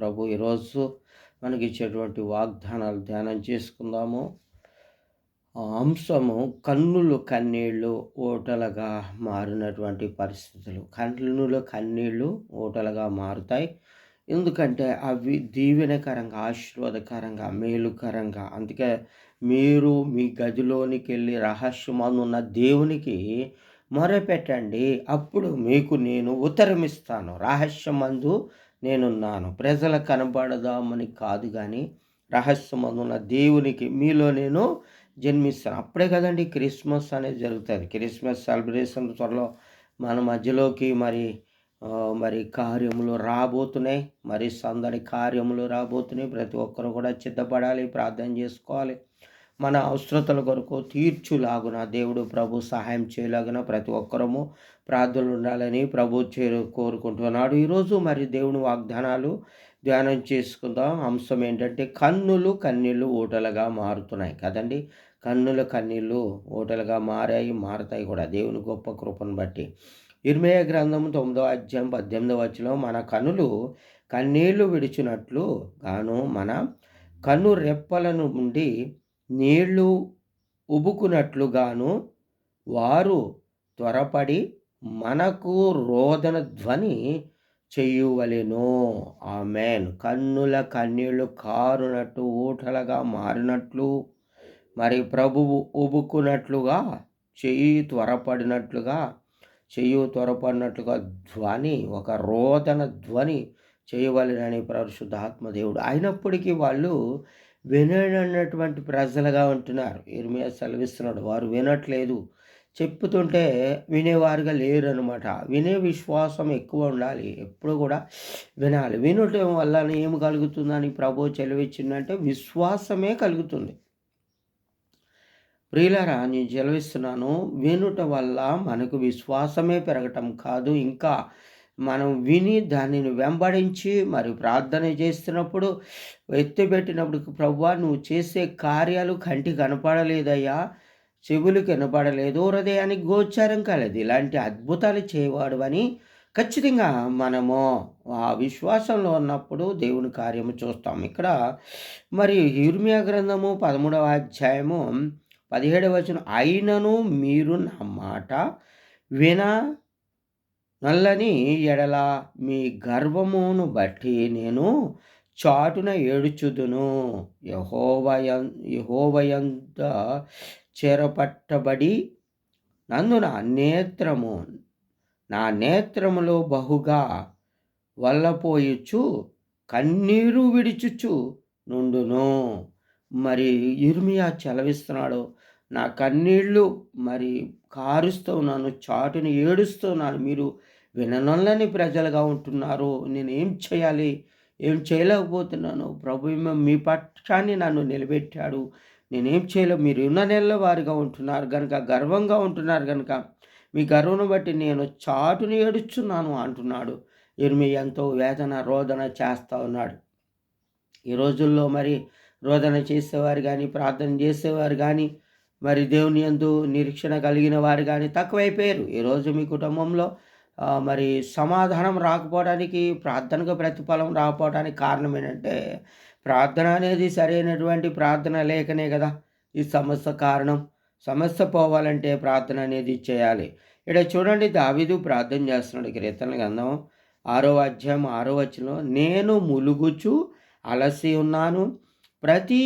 ప్రభు ఈరోజు మనకి ఇచ్చేటువంటి వాగ్దానాలు ధ్యానం చేసుకుందాము. అంశము కన్నులు కన్నీళ్ళు ఓటలుగా మారినటువంటి పరిస్థితులు. కన్నులు కన్నీళ్ళు ఓటలుగా మారుతాయి. ఎందుకంటే అవి దీవెనకరంగా ఆశీర్వాదకరంగా మేలుకరంగా. అందుకే మీరు మీ గదిలోనికి వెళ్ళి రహస్యమందున్న దేవునికి మొరపెట్టండి. అప్పుడు మీకు నేను ఉత్తరమిస్తాను. రహస్యమందు నేనున్నాను. ప్రజల కనబడదామని కాదు కానీ రహస్యమందున్న దేవునికి మీలో నేను జన్మిస్తాను అప్పుడే కదండి క్రిస్మస్ అనేది జరుగుతుంది. క్రిస్మస్ సెలబ్రేషన్ త్వరలో మన మధ్యలోకి మరి మరి కార్యములు రాబోతున్నాయి. మరి సందడి కార్యములు రాబోతున్నాయి. ప్రతి ఒక్కరు కూడా సిద్ధపడాలి ప్రార్థన చేసుకోవాలి. మన అవసరతల కొరకు తీర్చులాగున దేవుడు ప్రభు సహాయం చేయలాగున ప్రతి ఒక్కరము ప్రార్థనలు ఉండాలని ప్రభు చేరు కోరుకుంటున్నాడు. ఈరోజు మరి దేవుని వాగ్దానాలు ధ్యానం చేసుకుందాం. అంశం ఏంటంటే కన్నులు కన్నీళ్ళు ఓటలుగా మారుతున్నాయి కదండి. కన్నుల కన్నీళ్ళు ఓటలుగా మారాయి మారతాయి కూడా. దేవుని గొప్ప కృపను బట్టి. ఇర్మేయ గ్రంథం తొమ్మిదో అధ్యాయం పద్దెనిమిదో వచ్చిలో మన కన్నులు కన్నీళ్ళు విడిచినట్లు గాను మన కన్ను రెప్పల నుండి నీళ్ళు ఉబుకునట్లుగాను వారు త్వరపడి మనకు రోదన ధ్వని చెయ్యువలెను ఆమెన్. కన్నుల కన్నీళ్ళు కారునట్టు ఊటలుగా మారినట్లు మరి ప్రభువు ఉబుకున్నట్లుగా చెయ్యి త్వరపడినట్లుగా చెయ్యి త్వరపడినట్లుగా ధ్వని ఒక రోదన ధ్వని చేయవలెనని పరిశుద్ధాత్మ దేవుడు. అయినప్పటికీ వాళ్ళు విననటువంటి ప్రజలుగా ఉంటున్నారు. ఇర్మియా సెలవిస్తున్నాడు వారు వినట్లేదు. చెప్పుతుంటే వినేవారుగా లేరు అనమాట వినే విశ్వాసం ఎక్కువ ఉండాలి. ఎప్పుడు కూడా వినాలి. వినటం వల్ల ఏం కలుగుతుందని ప్రభు చెలవిచ్చిందంటే విశ్వాసమే కలుగుతుంది. ప్రియులరా నేను చెలవిస్తున్నాను. వినుట వల్ల మనకు విశ్వాసమే పెరగటం కాదు. ఇంకా మనం విని దానిని వెంబడించి మరి ప్రార్థన చేస్తున్నప్పుడు ఎత్తిపెట్టినప్పుడు ప్రభువా నువ్వు చేసే కార్యాలు కంటి కనపడలేదయ్యా. చెవులు కనపడలేదు హృదయానికి గోచారం కాలేదు. ఇలాంటి అద్భుతాలు చేయవాడు అని ఖచ్చితంగా మనము ఆ విశ్వాసంలో ఉన్నప్పుడు దేవుని కార్యము చూస్తాం ఇక్కడ మరి హిర్మియా గ్రంథము పదమూడవ అధ్యాయము పదిహేడవ వచనం అయినను మీరు నా మాట విన నల్లని ఎడల మీ గర్వమును బట్టి నేను చాటున ఏడుచుదును. యహోవయ యహోవయంత చెరపట్టబడి నందు నా నేత్రము నా నేత్రములో బహుగా వల్లపోయుచు కన్నీరు విడిచుచు నుండును. మరి ఇర్మియా చలవిస్తున్నాడు నా కన్నీళ్ళు మరి కారుస్తూ ఉన్నాను చాటుని ఏడుస్తున్నాను మీరు విననొల్లని ప్రజలుగా ఉంటున్నారు. నేను ఏం చేయాలి? ఏం చేయలేకపోతున్నాను. ప్రభు మీ పక్షాన్ని నన్ను నిలబెట్టాడు. నేనేం చేయలేదు మీరు ఉన్న నెలల వారిగా ఉంటున్నారు కనుక గర్వంగా ఉంటున్నారు కనుక మీ గర్వను బట్టి నేను చాటుని ఏడుచున్నాను అంటున్నాడు. ఇర్మి ఎంతో వేదన రోదన చేస్తూ ఉన్నాడు. ఈ రోజుల్లో మరి రోదన చేసేవారు కానీ ప్రార్థన చేసేవారు కానీ మరి దేవుని యందు నిరీక్షణ కలిగిన వారు కానీ తక్కువైపోయారు. ఈరోజు మీ కుటుంబంలో మరి సమాధానం రాకపోవడానికి ప్రార్థనకు ప్రతిఫలం రాకపోవడానికి కారణం ఏంటంటే ప్రార్థన అనేది సరైనటువంటి ప్రార్థన లేకనే కదా ఈ సమస్య కారణం. సమస్య పోవాలంటే ప్రార్థన అనేది చేయాలి. ఇక్కడ చూడండి దావీదు ప్రార్థన చేస్తున్నాడు. కీర్తన గంధం ఆరో అధ్యాయం ఆరో వచ్చిన నేను ములుగుచు అలసి ఉన్నాను. ప్రతి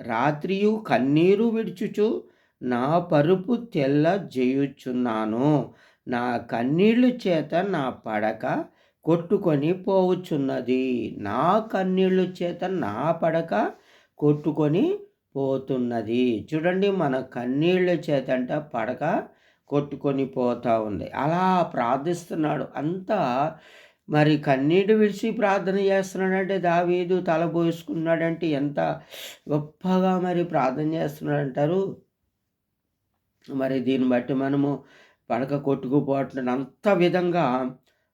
రాత్రియు కన్నీరు విడుచుచు నా పరుపు తెల్ల చేయుచున్నాను నా కన్నీళ్ళు చేత నా పడక కొట్టుకొని పోవుచున్నది. నా కన్నీళ్ళు చేత నా పడక కొట్టుకొని పోతున్నది. చూడండి మన కన్నీళ్ళ చేత అంట పడక కొట్టుకొని పోతూ ఉంది. అలా ప్రార్థిస్తున్నాడు. అంతా మరి కన్నీటి విడిచి ప్రార్థన చేస్తున్నాడంటే దావీదు తల పోసుకున్నాడంటే ఎంత గొప్పగా మరి ప్రార్థన చేస్తున్నాడంటారు? మరి దీన్ని బట్టి మనము పడక కొట్టుకుపోవటం అంత విధంగా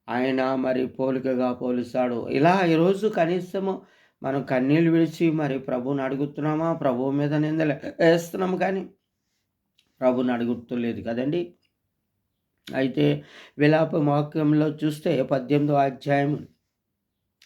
ఆయన మరి పోలికగా పోలుస్తాడు. ఇలా ఈరోజు కనీసము మనం కన్నీళ్ళు విడిచి మరి ప్రభువుని అడుగుతున్నామా? ప్రభువు మీద నిందలు వేస్తున్నాము కానీ ప్రభుని అడుగుతలేదు కదండి? అయితే విలాప వాక్యంలో చూస్తే పద్దెనిమిదో అధ్యాయం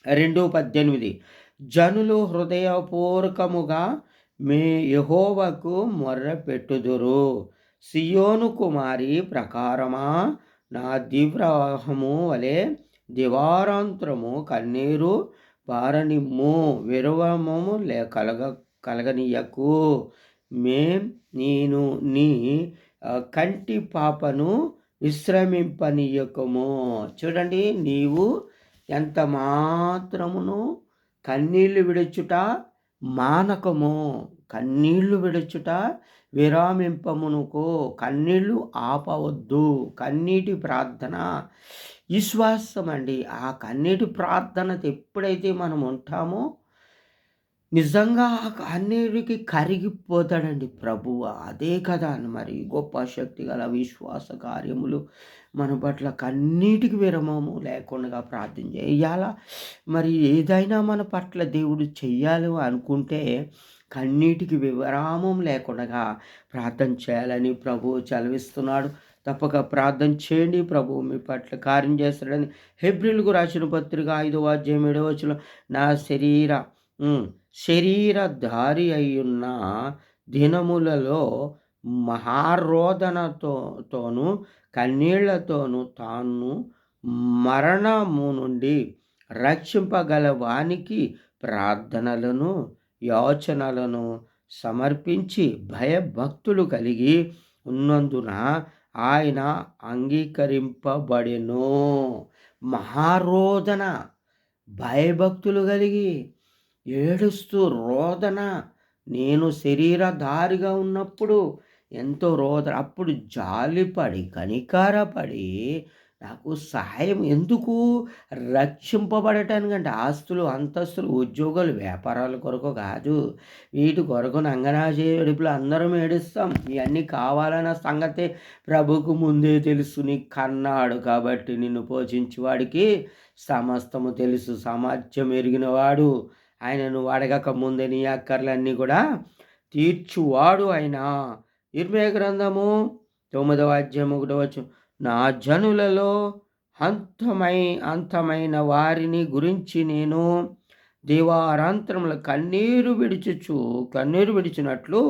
రెండు పద్దెనిమిది. జనులు హృదయపూర్వకముగా మీ యహోవకు మొర్ర పెట్టుదురు సియోను కుమారి ప్రకారమా? నా దివ్రవాహము వలె దివారాంతరము కన్నీరు పారనిమ్ము విరవమము లే కలగ కలగనీయకు. మేం నేను నీ కంటి పాపను విశ్రమింపనీయకము. చూడండి నీవు ఎంత మాత్రమును కన్నీళ్ళు విడుచుట మానకము. కన్నీళ్ళు విడుచుట విరామింపమునుకో కన్నీళ్ళు ఆపవద్దు. కన్నీటి ప్రార్థన విశ్వాసం అండి ఆ కన్నీటి ప్రార్థనతో ఎప్పుడైతే మనం ఉంటామో నిజంగా అన్నిటికి కరిగిపోతాడండి ప్రభువు అదే కదా అని మరి గొప్ప శక్తి గల విశ్వాస కార్యములు మన పట్ల కన్నీటికి విరమము లేకుండా ప్రార్థన చేయాలా? మరి ఏదైనా మన పట్ల దేవుడు చెయ్యాలి అనుకుంటే కన్నీటికి విరామం లేకుండా ప్రార్థన చేయాలని ప్రభు చలవిస్తున్నాడు. తప్పక ప్రార్థన చేయండి. ప్రభు మీ పట్ల కార్యం చేస్తాడని హెబ్రిల్కు రాసిన పత్రిక ఐదో అధ్యాయం ఏడవ నా శరీర శరీరధారి అయ్యున్న దినములలో మహారోదనతో తోను కన్నీళ్ళతోనూ తాను మరణము నుండి రక్షింపగల వానికి ప్రార్థనలను యోచనలను సమర్పించి భయభక్తులు కలిగి ఉన్నందున ఆయన అంగీకరింపబడెను. మహారోదన భయభక్తులు కలిగి ఏడుస్తూ రోదన. నేను శరీరధారిగా ఉన్నప్పుడు ఎంతో రోదన. అప్పుడు జాలిపడి కనికారపడి నాకు సహాయం ఎందుకు? రక్షింపబడటానికంటే ఆస్తులు అంతస్తులు ఉద్యోగాలు వ్యాపారాల కొరకు కాదు. వీటి కొరకు నంగనాజే ఏడుపులు అందరం ఏడుస్తాం. ఇవన్నీ కావాలన్న సంగతే ప్రభుకు ముందే తెలుసు. నీ కన్నాడు కాబట్టి నిన్ను పోషించి వాడికి సమస్తము తెలుసు. సమాజం ఎరిగినవాడు ఆయనను అడగక ముందే నీ అక్కర్లన్నీ కూడా తీర్చువాడు ఆయన ఇర్మే గ్రంథము తొమ్మిదవ అధ్యాయం ఒకటో వచ్చు నా జనులలో అంతమై అంతమైన వారిని గురించి నేను దివారాంతరముల కన్నీరు విడిచుచు కన్నీరు విడిచినట్లు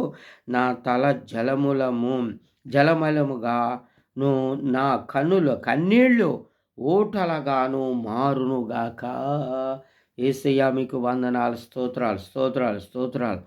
నా తల జలములము జలమలముగా ను నా కన్నుల కన్నీళ్ళు ఓటలగాను మారునుగాక. ఏసయ్య మీకు వందనాలు స్తోత్రాలు స్తోత్రాలు స్తోత్రాలు.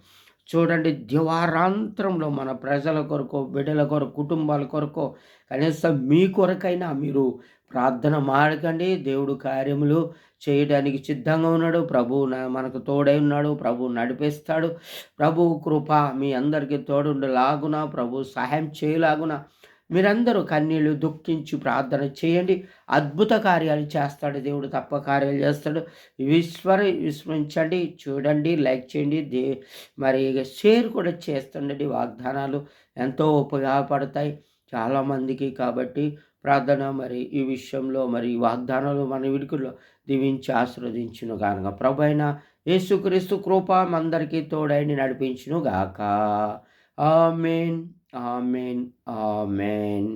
చూడండి దివారాంతరంలో మన ప్రజల కొరకు బిడ్డల కొరకు కుటుంబాల కొరకు కనీసం మీ కొరకైనా మీరు ప్రార్థన మాడకండి దేవుడు కార్యములు చేయడానికి సిద్ధంగా ఉన్నాడు. ప్రభు మనకు తోడై ఉన్నాడు. ప్రభు నడిపిస్తాడు. ప్రభు కృప మీ అందరికీ తోడుండలాగున. ప్రభు సహాయం చేయలాగున. మీరందరూ కన్నీళ్ళు దుఃఖించి ప్రార్థన చేయండి. అద్భుత కార్యాలు చేస్తాడు దేవుడు తప్ప కార్యాలు చేస్తాడు. విశ్వర విస్మరించండి చూడండి లైక్ చేయండి. దే మరి షేర్ కూడా చేస్తుండండి. వాగ్దానాలు ఎంతో ఉపయోగపడతాయి చాలామందికి కాబట్టి ప్రార్థన మరి ఈ విషయంలో మరి వాగ్దానాలు మన విడుకుల్లో దీవించి ఆశీర్వదించును కనుక ప్రభు అయిన యేసుక్రీస్తు కృప అందరికీ తోడైని నడిపించును గాక. ఆమెన్. Amen. Amen.